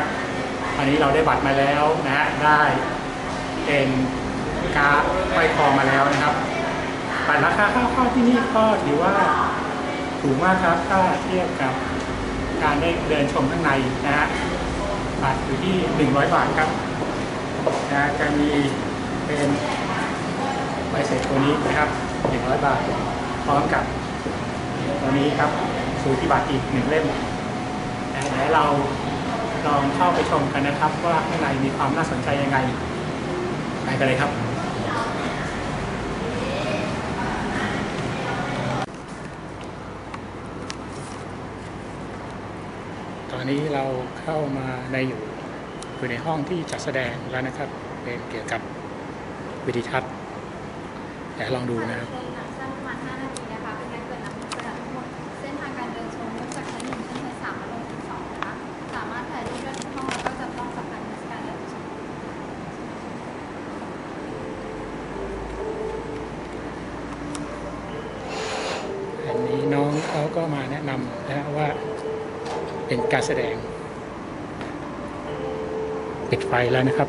นะครับตอนนี้เราได้บัตรมาแล้วนะฮะได้เป็นการ์ดห้อยคอมาแล้วนะครับบัตรราคาค่าเข้าที่นี่ก็ถือว่าถูกมากครับถ้าเทียบกับการได้เดินชมข้างในนะฮะบัตรอยู่ที่ 100 บาทครับนะจะมีเป็นใบเสร็จตัวนี้นะครับ 100 บาท พร้อมกับตัวนี้ครับสูติบัตรอีกหนึ่งเล่มแต่เรา ลองเข้าไปชมกันนะครับ ว่าข้างในมีความน่าสนใจยังไงไปกันเลยครับตอนนี้เราเข้ามาในอยู่อยู่ในห้องที่จัดแสดงแล้วนะครับ เป็นเกี่ยวกับวิดีทัศน์เดี๋ยวลองดูนะครับ ชมหนังสั้นประมาณ 5 นาทีนะคะ เป็นการเปิดหนังสนามทั้งหมด เส้นทางการเดินชมเริ่มจากชั้นหนึ่งขึ้นชั้นสามและลงชั้นสองนะคะ สามารถถ่ายรูปได้ทุกห้องแล้วก็จับต้องสำคัญเทศกาลและประชุม อันนี้น้องเขาก็มาแนะฮะว่าเป็นการแสดงปิดไฟแล้วนะครับ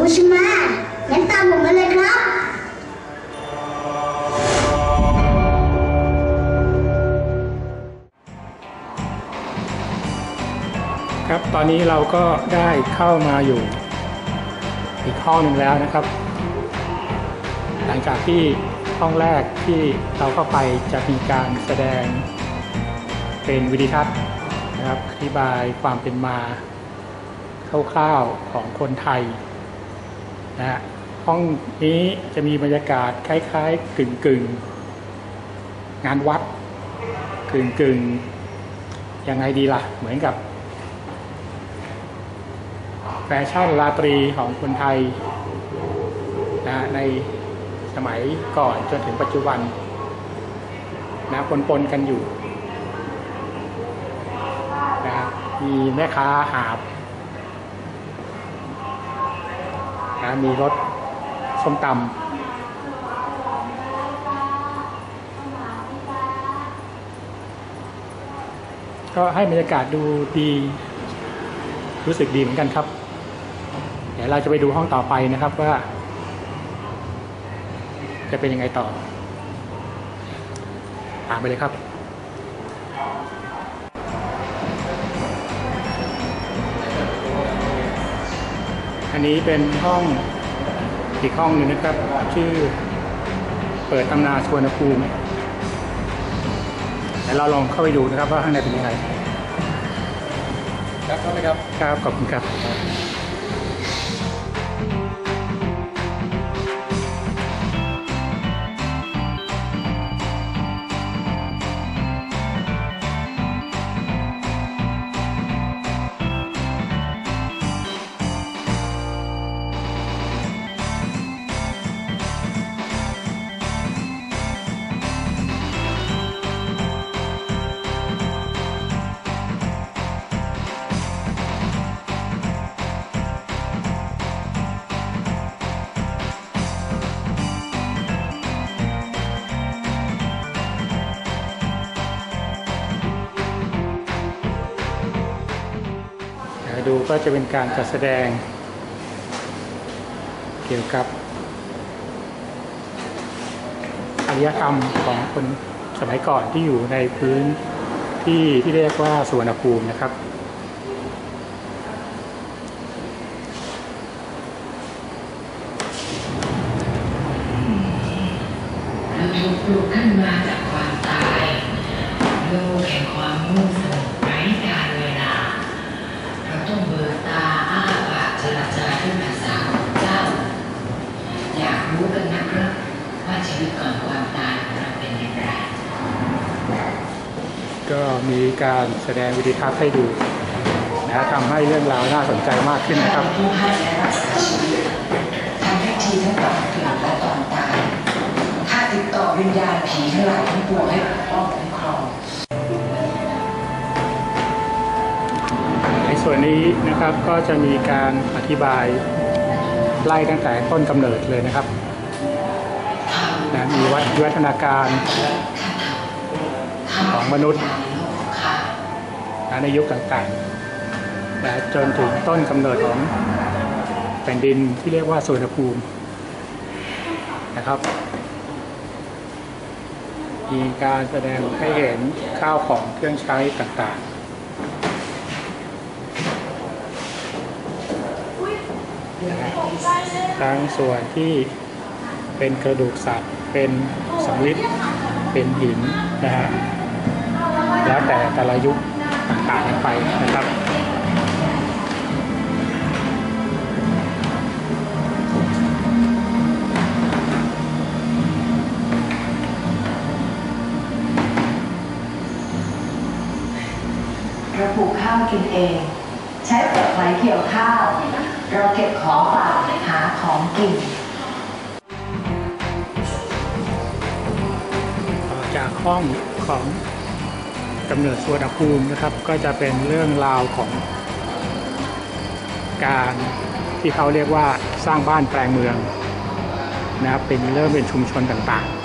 รู้ใช่ไหมงั้นตามผมมาเลยครับ ครับตอนนี้เราก็ได้เข้ามาอยู่ อีกห้องหนึ่งแล้วนะครับ หลังจากที่ห้องแรกที่เราเข้าไปจะมีการแสดงเป็นวิดีทัศน์นะครับอธิบายความเป็นมาคร่าวๆของคนไทย นะห้องนี้จะมีบรรยากาศคล้ายๆกึ่งๆงานวัดกึ่งๆยังไงดีล่ะ เหมือนกับ แฟชั่นราตรีของคนไทยนะในสมัยก่อนจนถึงปัจจุบันนะปนปนๆกันอยู่นะมีแม่ค้าหาบ มีรถส้มตำก็ให้บรรยากาศดูดีรู้สึกดีเหมือนกันครับ เดี๋ยวเราจะไปดูห้องต่อไปนะครับว่า จะเป็นยังไงต่อตามไปเลยครับ อันนี้เป็นห้องอีกห้องหนึ่งนะครับ ชื่อเปิดตำนานสวนภูมิเดี๋ยวเราลองเข้าไปดูนะครับว่าข้างในเป็นยังไงครับเข้าไหมครับ ครับ ขอบคุณครับ ดูก็จะเป็นการจัดแสดง เกี่ยวกับอารยธรรมของคนสมัยก่อนที่อยู่ในพื้นที่ที่เรียกว่าสวรรณภูมินะครับเราถูกปลุกขึ้นมาจากความตาย โลกแห่งความมืด มีการแสดงวิดีทัศน์ให้ดูนะทำให้เรื่องราวน่าสนใจมากขึ้นนะครับผู้ให้และรักษาชีวิตทำให้ทีทั้งก่อนเกิดและตอนตายถ้าติดต่อวิญญาณผีทั้งหลายทั้งปวงให้ปกป้องคุ้มครองในส่วนนี้นะครับก็จะมีการอธิบายไล่ตั้งแต่ต้นกำเนิดเลยนะครับนะมีวัฏวัฒนาการของมนุษย์ ในยุคต่างๆนะจนถึงต้นกำเนิดของแผ่นดินที่เรียกว่าสุวรรณภูมินะครับ มีการแสดงให้เห็นข้าวของเครื่องใช้ต่างๆนะฮะทั้งส่วนที่เป็นกระดูกสัตว์ เป็นสำริดเป็นหินนะฮะ แล้วแต่แต่ละยุค ต่างๆกันไปนะครับเราปลูกข้าวกินเอง ใช้เปลือกไม้เกี่ยวข้าว เราเก็บของป่าหาของกินต่อจากห้องของ กำเนิดสวนภูมินะครับ ก็จะเป็นเรื่องราวของ การที่เขาเรียกว่าสร้างบ้านแปลงเมืองนะครับเป็นเริ่มเป็นชุมชนต่างๆ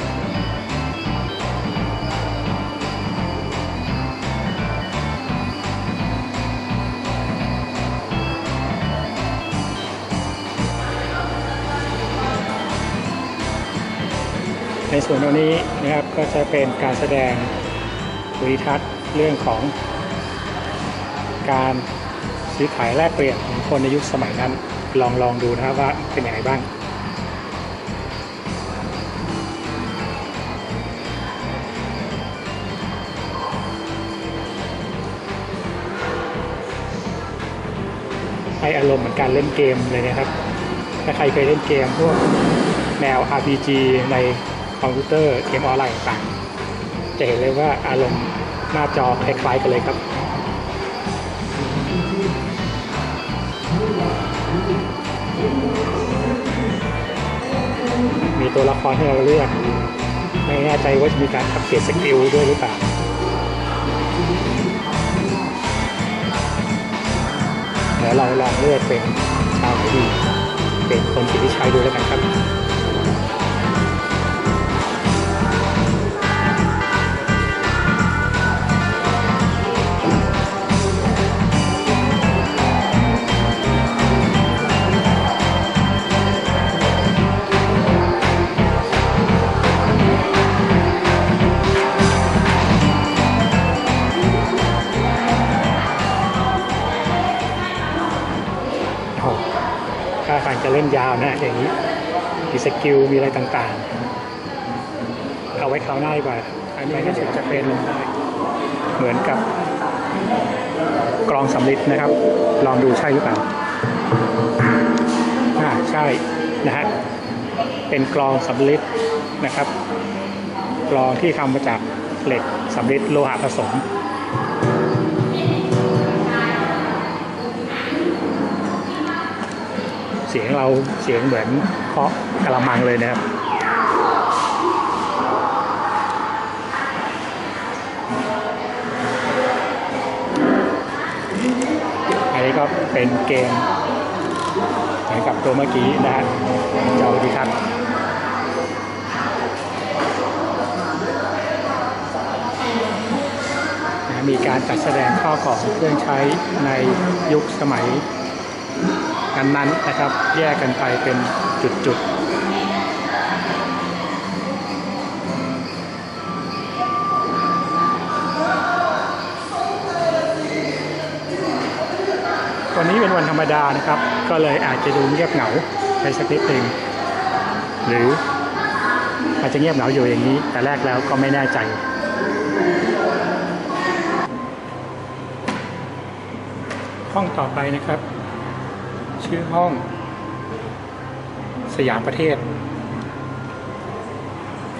ในส่วนตรงนี้นะครับก็จะเป็นการแสดง วิทัศน์เรื่องของการซื้อขายแลกเปลี่ยนของคนในยุคสมัยนั้นลองลองดูนะครับว่าเป็นยังไงบ้างให้อารมณ์เหมือนการเล่นเกมเลยนะครับ ถ้าใครเคยเล่นเกมพวกแนว RPG ในคอมพิวเตอร์เกมออนไลน์ต่าง จะเห็นเลยว่าอารมณ์หน้าจอคล้ายๆกันเลยครับมีตัวละครให้เราเลือก ไม่แน่ใจว่าจะมีการอัปเกรดสกิลด้วยหรือเปล่าเดี๋ยวเราลองเลือกเป็นชาวดี เป็นคนสิทธิชัยดูแล้วกันครับ สกิลมีอะไรต่างๆ เอาไว้คราวหน้าดีกว่า อันนี้ก็จะเป็นเหมือนกับกรองสำลิดนะครับ ลองดูใช่หรือเปล่าอ่าใช่นะฮะเป็นกรองสำลิดนะครับกรองที่ทำมาจากเหล็กสำลิดโลหะผสม สียงเราเสียงเหมือนเคาะกระมังเลยนะครับอันนี้ก็เป็นเกมเหมือนกับตัวเมื่อกี้นะฮะจอดีครับมีการจัดแสดงข้าวของเครื่องใช้ในยุคสมัย นั้นๆนะครับ แยกกันไปเป็นจุดๆวันนี้เป็นวันธรรมดานะครับ ก็เลยอาจจะดูเงียบเหงาไปสักนิดหนึ่งหรืออาจจะเงียบเหงาอยู่อย่างนี้ แต่แรกแล้วก็ไม่แน่ใจ ห้องต่อไปนะครับ ชื่อห้อง สยามประเทศ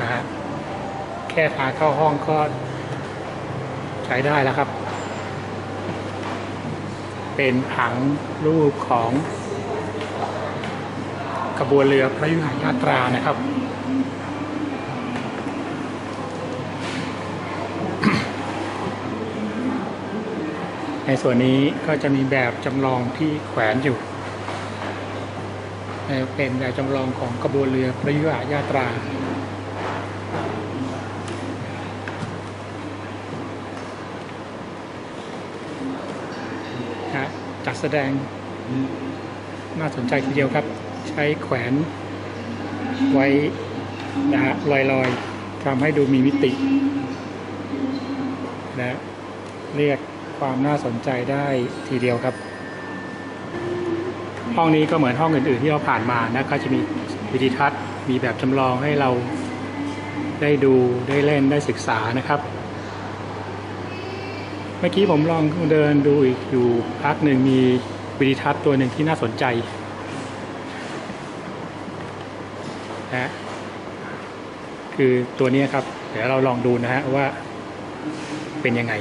นะฮะแค่ทางเข้าห้องก็ใช้ได้แล้วครับ เป็นผังรูปของขบวนเรือพระยุหายาตรานะครับในส่วนนี้ก็จะมีแบบจำลองที่แขวนอยู่ เป็นแบบจำลองของขบวนเรือพระยุหายาตราจัดแสดงน่าสนใจทีเดียวครับ ใช้แขวนไว้นะฮะลอยๆทำให้ดูมีมิตินะเรียกความน่าสนใจได้ทีเดียวครับ ห้องนี้ก็เหมือนห้องอื่น ๆ ที่เราผ่านมานะก็จะมีวิดีทัศน์ มีแบบจำลองให้เราได้ดูได้เล่นได้ศึกษานะครับ เมื่อกี้ผมลองเดินดูอีกอยู่พักหนึ่งมีวิดีทัศน์ตัวหนึ่งที่น่าสนใจนะคือตัวนี้ครับ เดี๋ยวเราลองดูนะฮะว่าเป็นยังไง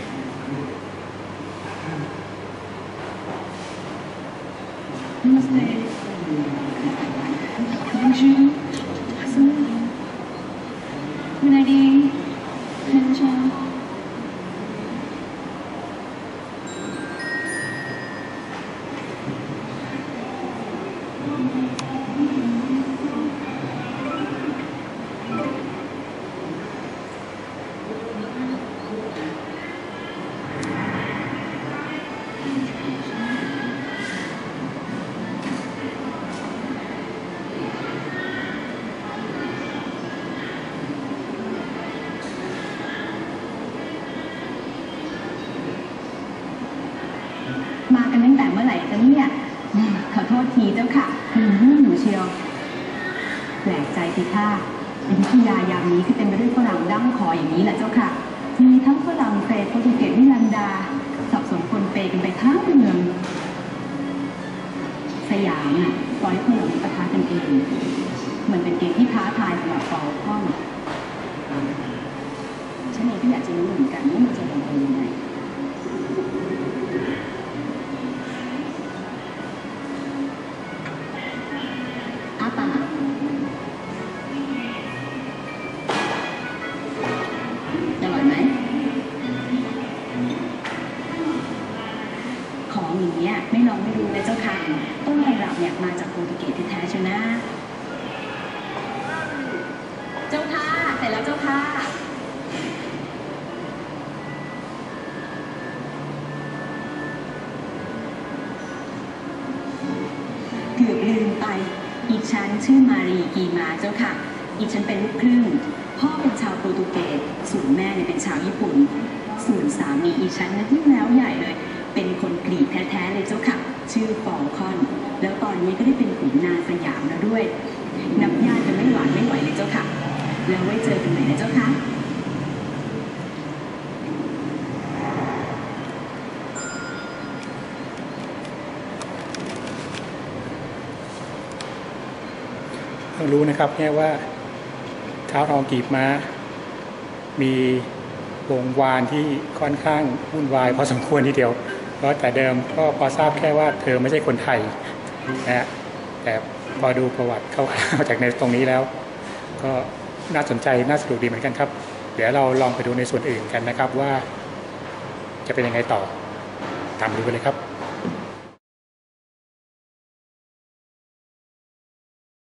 อยุธยายามนี้คือเต็มไปด้วยฝรั่งดั้งคออย่างนี้แหละเจ้าค่ะ มีทั้งฝรั่งเศสโปรตุเกสนิลันดา สับสนคนเปกันไปทั้งเมือง สยามอะปล่อยคนเหล่านี้ปะทะกันเองมันเป็นเกมที่ท้าทายสำหรับฟอลคอนฉันเองก็อยากจะรู้เหมือนกันว่ามันจะลงเอยยังไง ชื่อมารีกีมาเจ้าค่ะอีฉันเป็นลูกครึ่ง พ่อเป็นชาวโปรตุเกสส่วนแม่เนี่ยเป็นชาวญี่ปุ่น ส่วนสามีอีฉันนะที่แล้วใหญ่เลย เป็นคนกรีกแท้ๆเลยเจ้าค่ะ ชื่อฟอลคอน แล้วตอนนี้ก็ได้เป็นขุนนางสยามแล้วด้วยนับญาติจะไม่หวานไม่ไหวเลยเจ้าค่ะ แล้วไว้เจอกันใหม่นะเจ้าค่ะ รู้นะครับแค่ว่าเท้าทองกีบม้า มีวงวานที่ค่อนข้างวุ่นวายพอสมควรทีเดียว เพราะแต่เดิมก็พอทราบแค่ว่าเธอไม่ใช่คนไทยนะฮะแต่พอดูประวัติเข้าๆจากในตรงนี้แล้ว ก็น่าสนใจน่าสนุกดีเหมือนกันครับ เดี๋ยวเราลองไปดูในส่วนอื่นกันนะครับว่าจะเป็นยังไงต่อตามดูกันเลยครับ